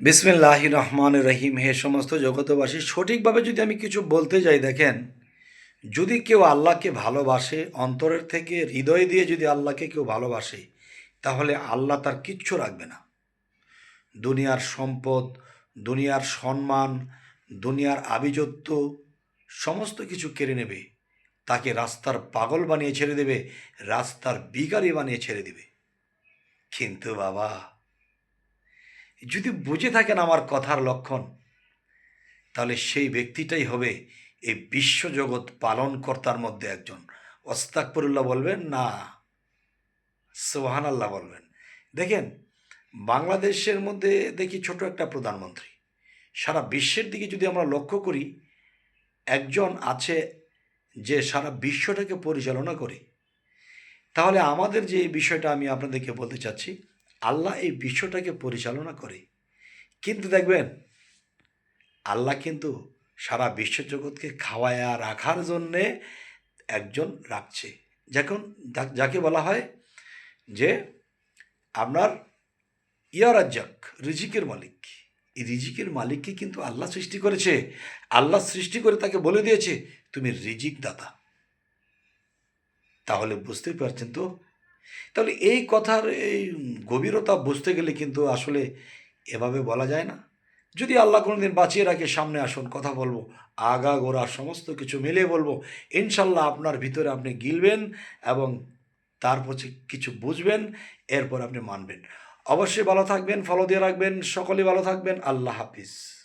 বিসমিল্লাহ রহমান রহিম, হে সমস্ত জগতবাসী সঠিকভাবে যদি আমি কিছু বলতে যাই, দেখেন, যদি কেউ আল্লাহকে ভালোবাসে, অন্তরের থেকে হৃদয় দিয়ে যদি আল্লাহকে কেউ ভালোবাসে, তাহলে আল্লাহ তার কিচ্ছু রাখবে না। দুনিয়ার সম্পদ, দুনিয়ার সম্মান, দুনিয়ার আভিজাত্য, সমস্ত কিছু কেড়ে নেবে। তাকে রাস্তার পাগল বানিয়ে ছেড়ে দেবে, রাস্তার বিকারি বানিয়ে ছেড়ে দেবে। কিন্তু বাবা যদি বুঝে থাকেন আমার কথার লক্ষণ, তাহলে সেই ব্যক্তিটাই হবে এই বিশ্বজগৎ পালনকর্তার মধ্যে একজন। অস্তাকপুরুল্লাহ বলবেন, না। সোহান আল্লাহ বলবেন। দেখেন, বাংলাদেশের মধ্যে দেখি ছোট একটা প্রধানমন্ত্রী। সারা বিশ্বের দিকে যদি আমরা লক্ষ্য করি, একজন আছে যে সারা বিশ্বটাকে পরিচালনা করে। তাহলে আমাদের যে বিষয়টা আমি আপনাদেরকে বলতে চাচ্ছি আল্লাহ এই বিশ্বটাকে পরিচালনা করে। কিন্তু দেখবেন, আল্লাহ কিন্তু সারা বিশ্বজগৎকে খাওয়ায়া রাখার জন্যে একজন রাখছে। যখন যাকে বলা হয় যে আপনার ইয়ারাজ্জাক, রিজিকের মালিক। এই রিজিকের মালিককে কিন্তু আল্লাহ সৃষ্টি করেছে। আল্লাহ সৃষ্টি করে তাকে বলে দিয়েছে, তুমি রিজিক দাতা। তাহলে বুঝতে পারছেন তো? তাহলে এই কথার এই গভীরতা বুঝতে গেলে কিন্তু আসলে এভাবে বলা যায় না। যদি আল্লাহ কোনো দিন বাঁচিয়ে রাখে সামনে আসুন, কথা বলব, আগা গোড়া সমস্ত কিছু মিলে বলব, ইনশাল্লাহ আপনার ভিতরে আপনি গিলবেন এবং তারপর কিছু বুঝবেন, এরপর আপনি মানবেন। অবশ্যই ভালো থাকবেন ফলো দিয়ে রাখবেন, সকলেই ভালো থাকবেন, আল্লাহ হাফিজ।